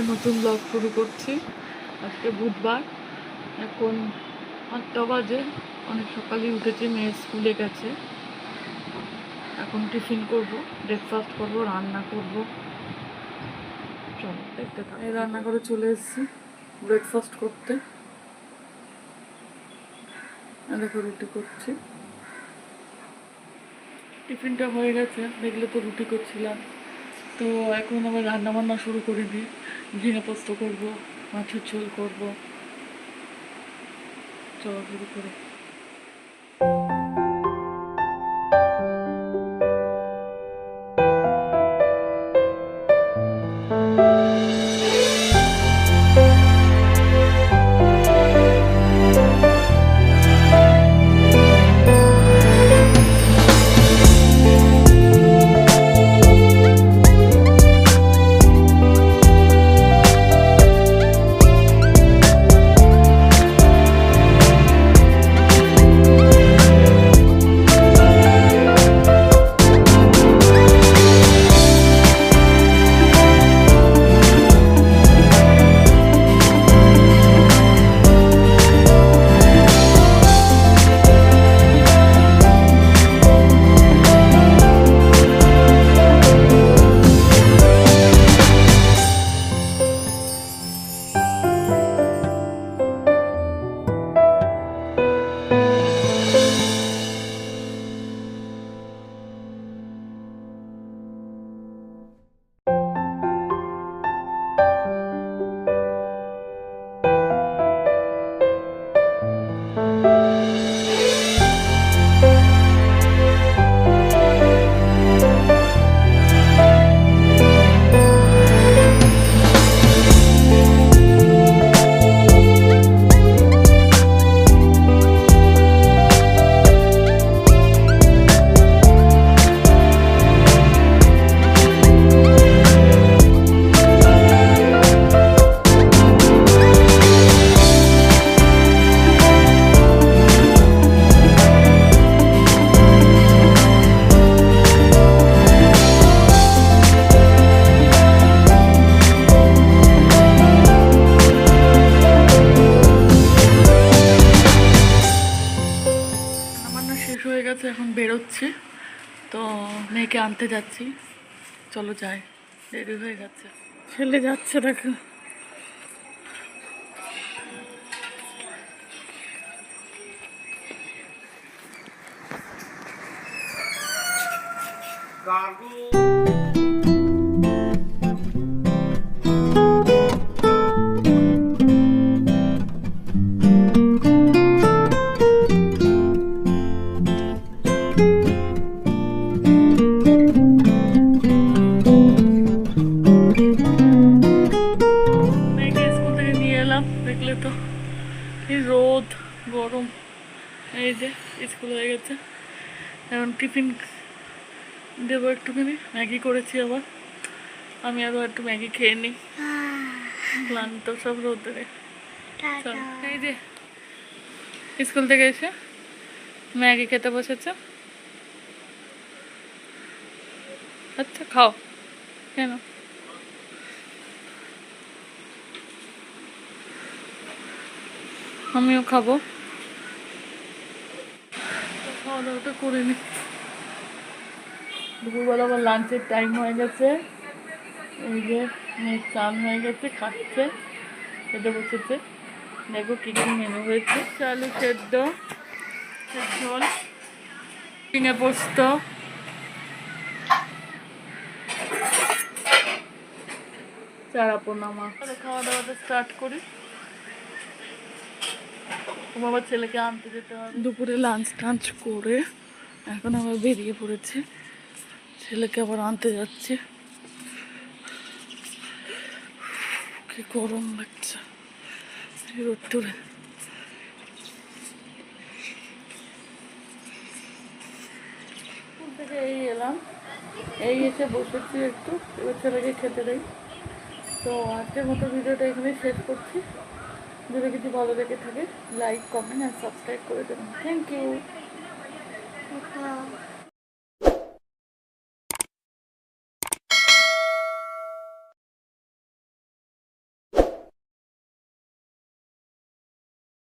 একটা নতুন ব্লগ শুরু করছি। আজকে বুধবার। এখন আটটা বাজে। অনেক সকালে উঠেছি, মেয়ে স্কুলে গেছে। এখন টিফিন করব ব্রেকফাস্ট করব, রান্না করব। চলো, দেখতে থাকো। রান্না করে চলে এসেছি ব্রেকফাস্ট করতে। দেখো রুটি করছি। টিফিনটা হয়ে গেছে, দেখলে তো রুটি করছিলাম। তো এখন আবার রান্না বান্না শুরু করে দিই। পোস্ত করব মাছের ঝোল করব। চলো করে। গেছে এখন বেরোচ্ছি। তো মেয়েকে আনতে যাচ্ছি। চলো যাই। দেরি হয়ে গেছে। ছেলে যাচ্ছে, দেখো। এলাম তো এই রোদ, গরম, এই যে স্কুল হয়ে গেছে। এখন টিফিন দেবো একটুখানি, ম্যাগি করেছি আবার। আমি আরও একটু ম্যাগি খেয়ে নিই। ক্লান্ত সব রোদে। চল, এই যে স্কুল থেকে এসে ম্যাগি খেতে বসেছে। আচ্ছা খাও। কেন? আমিও খাব। খাওয়া দাওয়াটা করে নি। দুপুরবেলা আবার লাঞ্চের টাইম হয়ে গেছে। যে চান হয়ে গেছে, খাচ্ছে, খেতে বসেছে। দেখো মেনু হয়েছে। মাছ। খাওয়া দাওয়াটা স্টার্ট করি। বাবা ছেলেকে আনতে যেতে হবে। দুপুরে লাঞ্চ টাঞ্চ করে এখন আবার বেরিয়ে পড়েছে। ছেলেকে আবার আনতে যাচ্ছে। কি গরম লাগছে রোদ্দুরে থেকে এই এলাম। এই এসে বসেছি একটু। এবার ছেলেকে খেতে দেয় তো আজকের মতো ভিডিওটা এখানে শেষ করছি। যদি কিছু ভালো লেগে থাকে লাইক কমেন্ট আর সাবস্ক্রাইব করে দেবেন। Thank you